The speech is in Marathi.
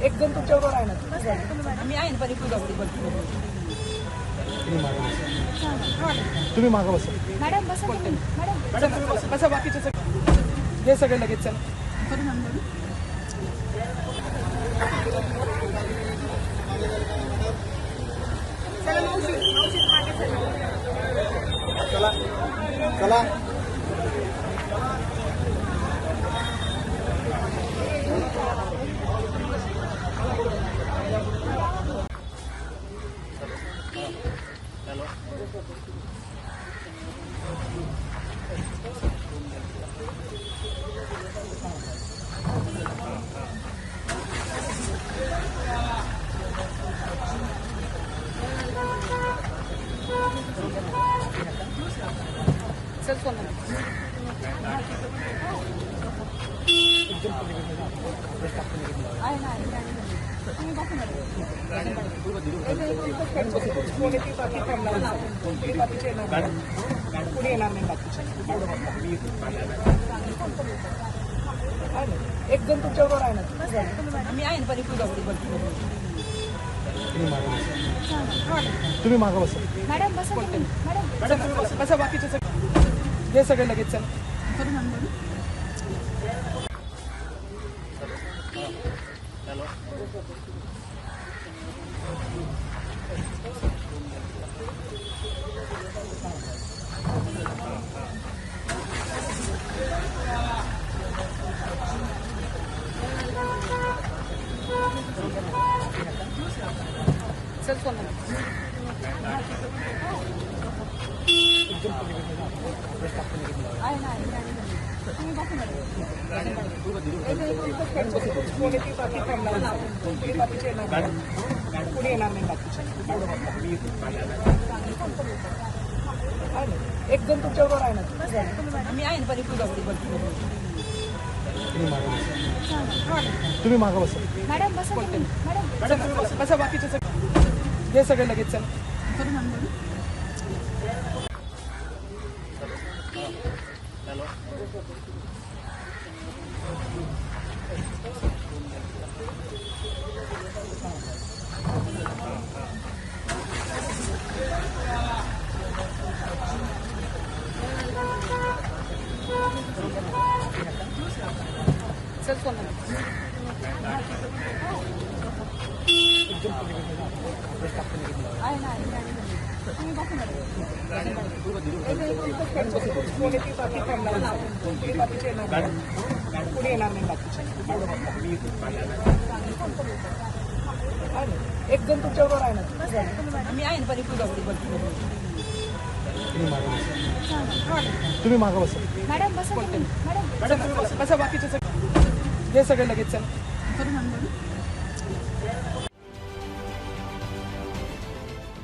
एक जण तुमच्याबरोबर आहे ना मी आहे ना बोलते तुम्ही मागं बसा मॅडम बसा. मॅडम तुम्ही. बसा बाकीचे सगळे हे सगळे लगेच चला Wala. Hello. पुढे येणार नाही एक जण तुमच्याबरोबर आहे ना मी आहे ना बोलते तुम्ही मागं बसा मॅडम बसा. मॅडम बसा. बसा बाकीचे सगळे हे सगळे लगेच चला आहे ना पुढे येणार नाही बाकीचे एक जण तुमच्याबरोबर आहे ना मी आहे ना पण पूजावरी तुम्ही मागं बसा तुम्ही मागं बसा मॅडम बसा मॅडम बसा. बसा बाकीचे सगळे हे सगळे लगेच चला आहे ना पुढे येणार नाही एक जण तुमच्याबरोबर आहे ना? मी आहे ना बोलते तुम्ही मागं बसा. मॅडम बसा. मॅडम. बसा बाकीचे सगळे. हे सगळे लगेच चला.